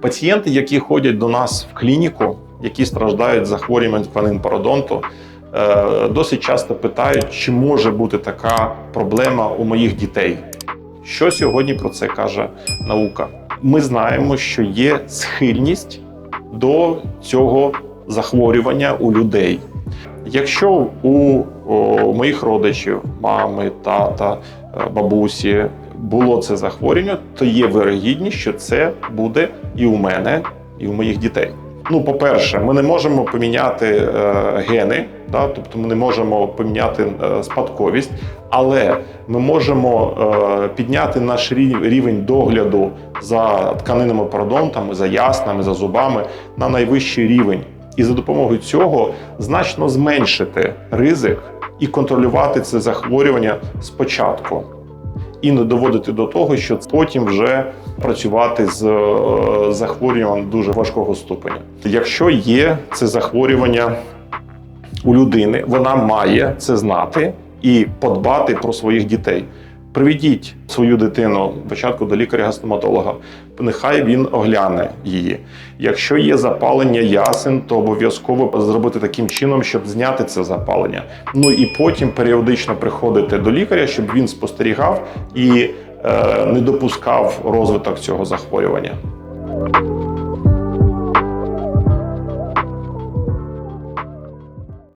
Пацієнти, які ходять до нас в клініку, які страждають захворюванням тканин пародонту, е, досить часто питають, чи може бути така проблема у моїх дітей. Що сьогодні про це каже наука? Ми знаємо, що є схильність до цього захворювання у людей. Якщо у моїх родичів, мами, тата, е, бабусі було це захворювання, то є вирогідність, що це буде і у мене, і у моїх дітей. Ну, по-перше, ми не можемо поміняти е, гени, да? тобто ми не можемо поміняти е, спадковість, але ми можемо е, підняти наш рівень догляду за тканинами пародонтами, за яснами, за зубами на найвищий рівень. І за допомогою цього значно зменшити ризик і контролювати це захворювання спочатку і не доводити до того, що потім вже працювати з е, захворюванням дуже важкого ступеня. Якщо є це захворювання у людини, вона має це знати і подбати про своїх дітей. Приведіть свою дитину спочатку до лікаря-гастоматолога, нехай він огляне її. Якщо є запалення ясен, то обов'язково зробити таким чином, щоб зняти це запалення. Ну і потім періодично приходити до лікаря, щоб він спостерігав і е, не допускав розвиток цього захворювання.